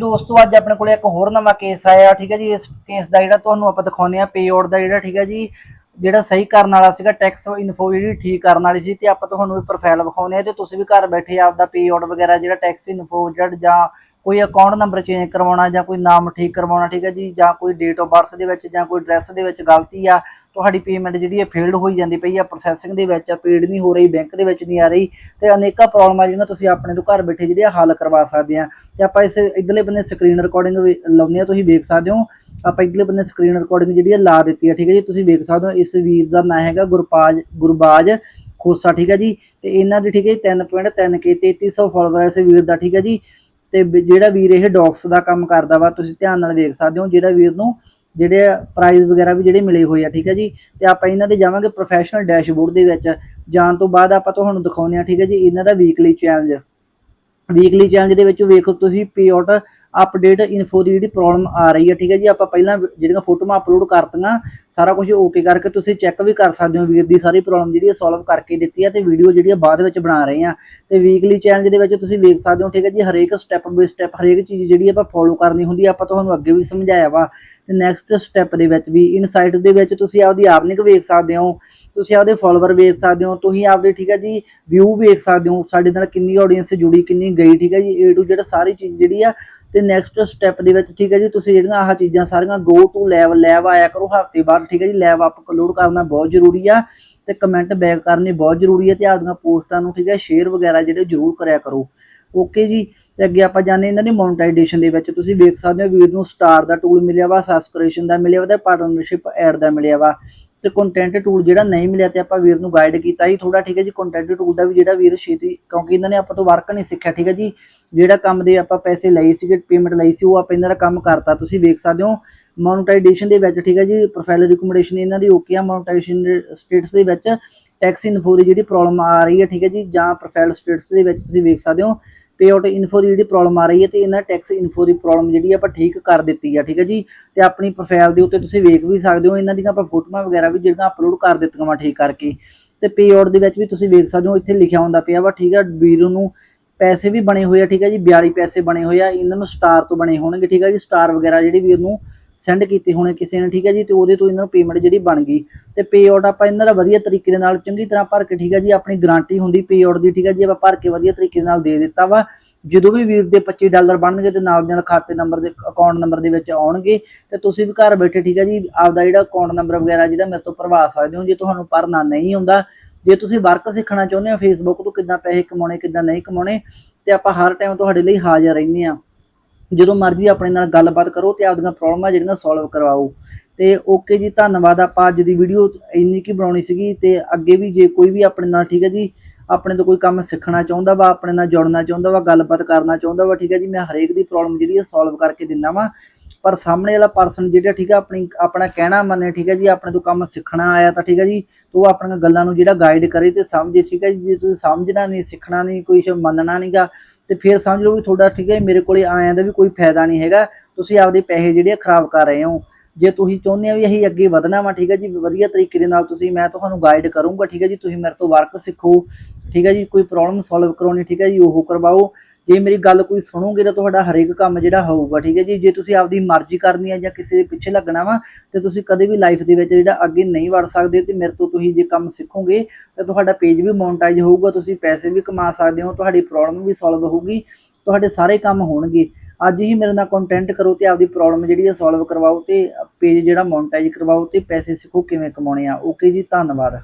ਦੋਸਤੋ ਅੱਜ ਆਪਣੇ ਕੋਲੇ ਇੱਕ ਹੋਰ ਨਵਾਂ ਕੇਸ ਆਇਆ, ਠੀਕ ਹੈ ਜੀ, ਇਸ ਕੇਸ ਦਾ ਜਿਹੜਾ ਤੁਹਾਨੂੰ ਆਪਾਂ ਦਿਖਾਉਂਦੇ ਆ ਪੇਆਊਟ ਦਾ ਜਿਹੜਾ, ਠੀਕ ਹੈ ਜੀ, ਜਿਹੜਾ ਸਹੀ ਕਰਨ ਵਾਲਾ ਸੀਗਾ ਟੈਕਸ ਇਨਫੋ ਜਿਹੜੀ ਠੀਕ ਕਰਨ ਵਾਲੀ ਸੀ, ਤੇ ਆਪਾਂ ਤੁਹਾਨੂੰ ਪ੍ਰੋਫਾਈਲ ਵਿਖਾਉਂਦੇ ਆ ਤੇ ਤੁਸੀਂ ਵੀ ਘਰ ਬੈਠੇ ਆਪਦਾ ਪੇਆਊਟ ਵਗੈਰਾ ਜਿਹੜਾ ਟੈਕਸ ਇਨਫੋ ਜਿਹੜਾ, ਜਾਂ ਕੋਈ ਅਕਾਊਂਟ ਨੰਬਰ ਚੇਂਜ ਕਰਵਾਉਣਾ, ਜਾਂ ਕੋਈ ਨਾਮ ਠੀਕ ਕਰਵਾਉਣਾ, ਠੀਕ ਹੈ ਜੀ, ਜਾਂ ਕੋਈ ਡੇਟ ਆਫ ਬਰਥ ਦੇ ਵਿੱਚ, ਜਾਂ ਕੋਈ ਐਡਰੈਸ ਦੇ ਵਿੱਚ ਗਲਤੀ ਆ ਤੁਹਾਡੀ ਪੇਮੈਂਟ ਜਿਹੜੀ ਹੈ ਫੇਲਡ ਹੋਈ ਜਾਂਦੀ ਪਈ ਆ ਪ੍ਰੋਸੈਸਿੰਗ ਦੇ ਵਿੱਚ ਆ ਪੇਡ ਨਹੀਂ ਹੋ ਰਹੀ ਬੈਂਕ ਦੇ ਵਿੱਚ ਨਹੀਂ ਆ ਰਹੀ ਤੇ ਅਨੇਕਾਂ ਪ੍ਰੋਬਲਮਾਂ ਜਿਹੜੀਆਂ ਤੁਸੀਂ ਆਪਣੇ ਤੋਂ ਘਰ ਬੈਠੇ ਜਿਹੜੀਆਂ ਹੱਲ ਕਰਵਾ ਸਕਦੇ ਆ। ਤੇ ਆਪਾਂ ਇਸ ਇਧਰਲੇ ਬੰਨੇ ਸਕਰੀਨ ਰਿਕਾਰਡਿੰਗ ਲਾਉਂਦੇ ਆ, ਤੁਸੀਂ ਵੇਖ ਸਕਦੇ ਹੋ। ਆਪਾਂ ਇਧਰਲੇ ਬੰਨੇ ਸਕਰੀਨ ਰਿਕਾਰਡਿੰਗ ਜਿਹੜੀ ਹੈ ਲਾ ਦਿੱਤੀ ਆ, ਠੀਕ ਹੈ ਜੀ, ਤੁਸੀਂ ਵੇਖ ਸਕਦੇ ਹੋ ਇਸ ਵੀਰ ਦਾ ਨਾਂ ਹੈਗਾ ਗੁਰਪਾਜ, ਗੁਰਬਾਜ ਖੋਸਾ, ਠੀਕ ਹੈ ਜੀ। ਤੇ ਇਹਨਾਂ ਦੀ, ਠੀਕ ਹੈ 3.3 ਕੇ 3300 ਫਾਲੋਅਰ ਇਸ ਵੀਰ ਦਾ, ਠੀਕ ਹੈ ਜੀ। ਤੇ ਜਿਹੜਾ ਵੀਰ ਇਹ ਡੌਕਸ ਦਾ ਕੰਮ ਕਰਦਾ ਵਾ, ਤੁਸੀਂ ਧਿਆਨ ਨਾਲ ਵੇਖ ਸਕਦੇ ਹੋ, ਜਿਹੜਾ ਵੀਰ ਨੂੰ ਜਿਹੜੇ ਪ੍ਰਾਈਜ਼ ਵਗੈਰਾ ਵੀ ਜਿਹੜੇ ਮਿਲੇ ਹੋਏ ਆ, ਠੀਕ ਹੈ ਜੀ? ਤੇ ਆਪਾਂ ਇਹਨਾਂ ਦੇ ਜਾਵਾਂਗੇ ਪ੍ਰੋਫੈਸ਼ਨਲ ਡੈਸ਼ਬੋਰਡ ਦੇ ਵਿੱਚ। ਜਾਣ ਤੋਂ ਬਾਅਦ ਆਪਾਂ ਤੁਹਾਨੂੰ ਦਿਖਾਉਂਦੇ ਆ ਠੀਕ ਹੈ ਜੀ, ਇਹਨਾਂ ਦਾ ਵੀਕਲੀ ਚੈਲੰਜ ਵੀਕਲੀ ਚੈਲੰਜ ਦੇ ਵਿੱਚ ਵੇਖੋ ਤੁਸੀਂ ਪੇਆਊਟ ਅਪਡੇਟ ਇਨਫੋ ਦੀ ਜਿਹੜੀ ਪ੍ਰੋਬਲਮ ਆ ਰਹੀ ਹੈ ਠੀਕ ਹੈ ਜੀ? ਆਪਾਂ ਪਹਿਲਾਂ ਜਿਹੜੀਆਂ ਫੋਟੋਆਂ ਅਪਲੋਡ ਕਰਤੀਆਂ, ਸਾਰਾ ਕੁਝ ਓਕੇ ਕਰਕੇ ਤੁਸੀਂ ਚੈੱਕ ਵੀ ਕਰ ਸਕਦੇ ਹੋ ਵੀਰ ਦੀ, ਸਾਰੀ ਪ੍ਰੋਬਲਮ ਜਿਹੜੀ ਸੋਲਵ ਕਰਕੇ ਦਿੱਤੀ ਹੈ ਤੇ ਵੀਡੀਓ ਜਿਹੜੀ ਆ ਬਾਅਦ ਵਿੱਚ ਬਣਾ ਰਹੇ ਆ। ਤੇ ਵੀਕਲੀ ਚੈਲੰਜ ਦੇ ਵਿੱਚ ਤੁਸੀਂ ਵੇਖ ਸਕਦੇ ਹੋ, ਠੀਕ ਹੈ ਜੀ, ਹਰੇਕ ਸਟੈਪ ਬਾਈ ਸਟੈਪ ਹਰੇਕ ਚੀਜ਼ ਜਿਹੜੀ ਆਪਾਂ ਫੋਲੋ ਕਰਨੀ ਹੁੰਦੀ ਆ, ਆਪਾਂ ਤੁਹਾਨੂੰ ਅੱਗੇ ਵੀ ਸਮਝਾਇਆ ਵਾ। ਤੇ ਨੈਕਸਟ ਸਟੈਪ ਦੇ ਵਿੱਚ ਵੀ ਇਨਸਾਈਟ ਦੇ ਵਿੱਚ ਤੁਸੀਂ ਆਪਦੀ ਆਰਨਿਕ ਵੇਖ ਸਕਦੇ ਹੋ, ਤੁਸੀਂ ਆਪਦੇ ਫਾਲੋਅਰ ਵੇਖ ਸਕਦੇ ਹੋ, ਤੁਸੀਂ ਆਪਦੇ ਠੀਕ ਹੈ ਜੀ ਵਿਊ ਵੇਖ ਸਕਦੇ ਹੋ, ਸਾਡੇ ਨਾਲ ਕਿੰਨੀ ਆਡੀਅנס ਜੁੜੀ, ਕਿੰਨੀ ਗਈ ਠੀਕ ਹੈ ਜੀ ਏ ਟੂ ਜਿਹੜਾ ਸਾਰੀ ਚੀਜ਼ ਜਿਹੜੀ ਆ, ਤੇ ਨੈਕਸਟ ਸਟੈਪ ਦੇ ਵਿੱਚ ਠੀਕ ਹੈ ਜੀ ਤੁਸੀਂ ਜਿਹੜੀਆਂ ਆਹ ਚੀਜ਼ਾਂ ਸਾਰੀਆਂ ਗੋ ਟੂ ਲੈਵ ਲੈਵ ਆਇਆ ਕਰੋ ਹਫ਼ਤੇ ਬਾਅਦ ਠੀਕ ਹੈ ਜੀ ਲੈਵ ਅਪਲੋਡ ਕਰਨਾ ਬਹੁਤ ਜ਼ਰੂਰੀ ਆ, ਤੇ ਕਮੈਂਟ ਬੈਕ ਕਰਨੀ ਬਹੁਤ ਜ਼ਰੂਰੀ ਹੈ ਤੇ ਆਪਦੀਆਂ ਪੋਸਟਾਂ ਨੂੰ ਠੀਕ ਹੈ ਸ਼ੇਅਰ ਵਗੈਰਾ ਜਿਹੜੇ ਜ਼ਰੂਰ ਕਰਿਆ ਕਰੋ ਓਕੇ ਜੀ। ਤੇ ਅੱਗੇ ਆਪਾਂ ਜਾਣੇ ਇਹਨਾਂ ਦੀ ਮੋਨਟਾਈਜੇਸ਼ਨ ਦੇ ਵਿੱਚ। ਤੁਸੀਂ ਵੇਖ ਸਕਦੇ ਹੋ ਵੀਰ ਨੂੰ ਸਟਾਰ ਦਾ ਟੂਲ ਮਿਲਿਆ ਵਾ ਸਬਸਕ੍ਰਿਪਸ਼ਨ ਦਾ ਮਿਲਿਆ ਵਾ ਤੇ ਪਾਰਟਨਰਸ਼ਿਪ ਐਡ ਦਾ ਮਿਲਿਆ ਵਾ। ਤੇ ਕੰਟੈਂਟ ਟੂਲ ਜਿਹੜਾ ਨਹੀਂ ਮਿਲਿਆ ਤੇ ਆਪਾਂ ਵੀਰ ਨੂੰ ਗਾਈਡ ਕੀਤਾ ਹੀ ਥੋੜਾ ਠੀਕ ਹੈ ਜੀ ਕੰਟੈਂਟ ਟੂਲ ਦਾ ਵੀ ਜਿਹੜਾ ਵੀਰ ਛੇਤੀ, ਕਿਉਂਕਿ ਇਹਨਾਂ ਨੇ ਆਪਾਂ ਤੋਂ ਵਰਕ ਨਹੀਂ ਸਿੱਖਿਆ, ਠੀਕ ਹੈ ਜੀ। ਜਿਹੜਾ ਕੰਮ ਦੇ ਆਪਾਂ ਪੈਸੇ ਲਏ ਸੀਗੇ ਪੇਮੈਂਟ ਲਈ ਸੀ, ਉਹ ਆਪਾਂ ਇਹਨਾਂ ਦਾ ਕੰਮ ਕਰਤਾ। ਤੁਸੀਂ ਵੇਖ ਸਕਦੇ ਹੋ ਮੋਨਟਾਈਜੇਸ਼ਨ ਦੇ ਵਿੱਚ, ਠੀਕ ਹੈ ਜੀ ਪ੍ਰੋਫਾਈਲ ਰਿਕਮੈਂਡੇਸ਼ਨ ਇਹਨਾਂ ਦੀ ਓਕੇ ਆ। ਮੋਨਟਾਈਜੇਸ਼ਨ ਸਟੇਟਸ ਦੇ ਵਿੱਚ ਟੈਕਸ ਇਨਫੋ ਦੀ ਜਿਹੜੀ ਪ੍ਰੋਬਲਮ ਆ ਰਹੀ ਹੈ, ਠੀਕ ਹੈ ਜੀ, ਜਾਂ ਪ੍ਰੋਫਾਈਲ ਸਟੇਟਸ ਦੇ ਵਿੱਚ ਤੁਸੀਂ ਵੇਖ ਸਕਦੇ ਹੋ। ਪੇਆਊਟ ਇਨਫੋ ਦੀ ਜਿਹੜੀ ਪ੍ਰੋਬਲਮ ਆ ਰਹੀ ਹੈ ਤੇ ਇਹਨਾਂ ਟੈਕਸ ਇਨਫੋ ਦੀ ਪ੍ਰੋਬਲਮ ਜਿਹੜੀ ਆਪਾਂ ਠੀਕ ਕਰ ਦਿੱਤੀ ਆ, ਠੀਕ ਹੈ ਜੀ? ਤੇ ਆਪਣੀ ਪ੍ਰੋਫਾਈਲ ਦੇ ਉੱਤੇ ਤੁਸੀਂ ਵੇਖ ਵੀ ਸਕਦੇ ਹੋ, ਇਹਨਾਂ ਦੀਆਂ ਆਪਾਂ ਫੋਟੋਆਂ ਵਗੈਰਾ ਵੀ ਜਿਹੜੀਆਂ ਅਪਲੋਡ ਕਰ ਦਿੱਤੀਆਂ ਵਾ ਠੀਕ ਕਰਕੇ। ਤੇ ਪੇਆਊਟ ਦੇ ਵਿੱਚ ਵੀ ਤੁਸੀਂ ਵੇਖ ਸਕਦੇ ਹੋ, ਇੱਥੇ ਲਿਖਿਆ ਹੁੰਦਾ ਪਿਆ ਵਾ, ਠੀਕ ਹੈ ਵੀਰੋ ਨੂੰ ਪੈਸੇ ਵੀ ਬਣੇ ਹੋਏ ਆ, ਠੀਕ ਹੈ ਜੀ 42 ਪੈਸੇ ਬਣੇ ਹੋਏ ਆ, ਇਹਨਾਂ ਨੂੰ ਸਟਾਰ ਤੋਂ ਬਣੇ ਹੋਣਗੇ, ਠੀਕ ਹੈ ਜੀ ਸਟਾਰ ਵਗੈਰਾ ਜਿਹੜੀ ਵੀਰ ਨੂੰ ਸੈਂਡ ਕੀਤੇ ਹੋਣੇ ਕਿਸੇ ਨੇ, ਠੀਕ ਹੈ ਜੀ? ਤੇ ਉਹਦੇ ਤੋਂ ਇਹਨਾਂ ਨੂੰ ਪੇਮੈਂਟ ਜਿਹੜੀ ਬਣ ਗਈ। ਤੇ ਆਊਟ ਆਪਾਂ ਇਹਨਾਂ ਦਾ ਵਧੀਆ ਤਰੀਕੇ ਦੇ ਨਾਲ, ਚੰਗੀ ਤਰ੍ਹਾਂ ਭਰ ਕੇ, ਠੀਕ ਹੈ ਜੀ? ਆਪਣੀ ਗਾਰੰਟੀ ਹੁੰਦੀ ਪੇ ਆਊਟ ਦੀ, ਠੀਕ ਹੈ ਜੀ? ਆਪਾਂ ਭਰ ਕੇ ਵਧੀਆ ਤਰੀਕੇ ਨਾਲ ਦੇ ਦਿੱਤਾ ਵਾ। ਜਦੋਂ ਵੀ ਵੀਰ ਦੇ 25 ਡਾਲਰ ਬਣਨਗੇ ਤੇ ਨਾਲ ਨਾਲ ਖਾਤੇ ਨੰਬਰ ਦੇ ਅਕਾਊਂਟ ਨੰਬਰ ਦੇ ਵਿੱਚ ਆਉਣਗੇ। ਤੇ ਤੁਸੀਂ ਵੀ ਘਰ ਬੈਠੇ, ਠੀਕ ਹੈ ਜੀ? ਆਪਦਾ ਜਿਹੜਾ ਅਕਾਊਂਟ ਨੰਬਰ ਵਗੈਰਾ ਜਿਹੜਾ ਮੇਰੇ ਤੋਂ ਭਰਵਾ ਸਕਦੇ ਹੋ, ਜੇ ਤੁਹਾਨੂੰ ਭਰਨਾ ਨਹੀਂ ਆਉਂਦਾ। ਜੇ ਤੁਸੀਂ ਵਰਕ ਸਿੱਖਣਾ ਚਾਹੁੰਦੇ ਹੋ ਫੇਸਬੁੱਕ ਤੋਂ ਕਿੱਦਾਂ ਪੈਸੇ ਕਮਾਉਣੇ, ਕਿੱਦਾਂ ਨਹੀਂ ਕਮਾਉਣੇ, ਤੇ ਆਪਾਂ ਹਰ ਟਾਈਮ ਤੁਹਾਡੇ ਲਈ ਹਾਜ਼ਰ ਰਹਿੰਦੇ ਆ ਜਦੋਂ ਮਰਜ਼ੀ ਆਪਣੇ ਨਾਲ ਗੱਲਬਾਤ ਕਰੋ ਤੇ ਆਪਦੀਆਂ ਪ੍ਰੋਬਲਮਾਂ ਜਿਹੜੀਆਂ ਸੋਲਵ ਕਰਵਾਓ। ਤੇ ਓਕੇ ਜੀ, ਧੰਨਵਾਦ ਆਪਾਂ ਅੱਜ ਦੀ ਵੀਡੀਓ ਇੰਨੀ ਕੀ ਬਣਾਉਣੀ ਸੀਗੀ ਤੇ ਅੱਗੇ ਵੀ ਜੇ ਕੋਈ ਵੀ ਆਪਣੇ ਨਾਲ, ਠੀਕ ਹੈ ਜੀ, ਆਪਣੇ ਤੋਂ ਕੋਈ ਕੰਮ ਸਿੱਖਣਾ ਚਾਹੁੰਦਾ ਵਾ, ਆਪਣੇ ਨਾਲ ਜੁੜਨਾ ਚਾਹੁੰਦਾ ਵਾ, ਗੱਲਬਾਤ ਕਰਨਾ ਚਾਹੁੰਦਾ ਵਾ, ਠੀਕ ਹੈ ਜੀ, ਮੈਂ ਹਰੇਕ ਦੀ ਪ੍ਰੋਬਲਮ ਜਿਹੜੀ ਹੈ ਸੋਲਵ ਕਰਕੇ ਦਿੰਦਾ ਵਾ। ਪਰ ਸਾਹਮਣੇ ਵਾਲਾ ਪਰਸਨ ਜਿਹੜਾ, ਠੀਕ ਹੈ, ਆਪਣੀ, ਆਪਣਾ ਕਹਿਣਾ ਮੰਨੇ, ਠੀਕ ਹੈ ਜੀ, ਆਪਣੇ ਤੋਂ ਕੰਮ ਸਿੱਖਣਾ ਆਇਆ ਤਾਂ, ਠੀਕ ਹੈ ਜੀ, ਤੇ ਉਹ ਆਪਣੀਆਂ ਗੱਲਾਂ ਨੂੰ ਜਿਹੜਾ ਗਾਈਡ ਕਰੇ ਤੇ ਸਮਝੇ, ਠੀਕ ਹੈ ਜੀ, ਜੇ ਤੁਸੀਂ ਸਮਝਣਾ ਨਹੀਂ, ਸਿੱਖਣਾ ਨਹੀਂ, ਕੋਈ ਸ਼ੇ ਮੰਨਣਾ ਨਹੀਂਗਾ ਤੇ ਫਿਰ ਸਮਝ ਲਓ ਵੀ ਤੁਹਾਡਾ ਠੀਕ ਹੈ, ਮੇਰੇ ਕੋਲੇ ਆਇਆਂ ਦਾ ਵੀ ਕੋਈ ਫਾਇਦਾ ਨਹੀਂ ਹੈਗਾ। ਤੁਸੀਂ ਆਪਦੇ ਪੈਸੇ ਜਿਹੜੇ ਆ ਖਰਾਬ ਕਰ ਰਹੇ ਹੋ। ਜੇ ਤੁਸੀਂ ਚਾਹੁੰਦੇ ਹੋ ਵੀ ਅਸੀਂ ਅੱਗੇ ਵਧਣਾ ਵਾ, ਠੀਕ ਹੈ ਜੀ, ਵਧੀਆ ਤਰੀਕੇ ਦੇ ਨਾਲ ਤੁਸੀਂ, ਮੈਂ ਤੁਹਾਨੂੰ ਗਾਈਡ ਕਰੂੰਗਾ, ਠੀਕ ਹੈ ਜੀ, ਤੁਸੀਂ ਮੇਰੇ ਤੋਂ ਵਰਕ ਸਿੱਖੋ। ਠੀਕ ਹੈ ਜੀ, ਕੋਈ ਪ੍ਰੋਬਲਮ ਸੋਲਵ ਕਰਾਉਣੀ, ਠੀਕ ਹੈ ਜੀ, ਉਹ ਕਰਵਾਓ। ਜੇ ਮੇਰੀ ਗੱਲ ਕੋਈ ਸੁਣੋਗੇ ਤਾਂ ਤੁਹਾਡਾ ਹਰੇਕ ਕੰਮ ਜਿਹੜਾ ਹੋਊਗਾ, ਠੀਕ ਹੈ ਜੀ? ਜੇ ਤੁਸੀਂ ਆਪਦੀ ਮਰਜ਼ੀ ਕਰਨੀ ਹੈ ਜਾਂ ਕਿਸੇ ਦੇ ਪਿੱਛੇ ਲੱਗਣਾ ਵਾ, ਤੇ ਤੁਸੀਂ ਕਦੇ ਵੀ ਲਾਈਫ ਦੇ ਵਿੱਚ ਜਿਹੜਾ ਅੱਗੇ ਨਹੀਂ ਵੜ ਸਕਦੇ ਤੇ ਮੇਰੇ ਤੋਂ ਤੁਸੀਂ ਜੇ ਕੰਮ ਸਿੱਖੋਗੇ, ਤਾਂ ਤੁਹਾਡਾ ਪੇਜ ਵੀ ਮੋਨਟਾਈਜ਼ ਹੋਊਗਾ, ਤੁਸੀਂ ਪੈਸੇ ਵੀ ਕਮਾ ਸਕਦੇ ਹੋ, ਤੁਹਾਡੀ ਪ੍ਰੋਬਲਮ ਵੀ ਸੋਲਵ ਹੋਊਗੀ, ਤੁਹਾਡੇ ਸਾਰੇ ਕੰਮ ਹੋਣਗੇ। ਅੱਜ ਹੀ ਮੇਰੇ ਨਾਲ ਕੰਟੈਂਟ ਕਰੋ ਤੇ ਆਪਦੀ ਪ੍ਰੋਬਲਮ ਜਿਹੜੀ ਹੈ ਸੋਲਵ ਕਰਵਾਓ ਤੇ ਪੇਜ ਜਿਹੜਾ ਮੋਨਟਾਈਜ਼ ਕਰਵਾਓ ਤੇ ਪੈਸੇ ਸਿੱਖੋ ਕਿਵੇਂ ਕਮਾਉਣੇ ਆ। ਓਕੇ ਜੀ, ਧੰਨਵਾਦ।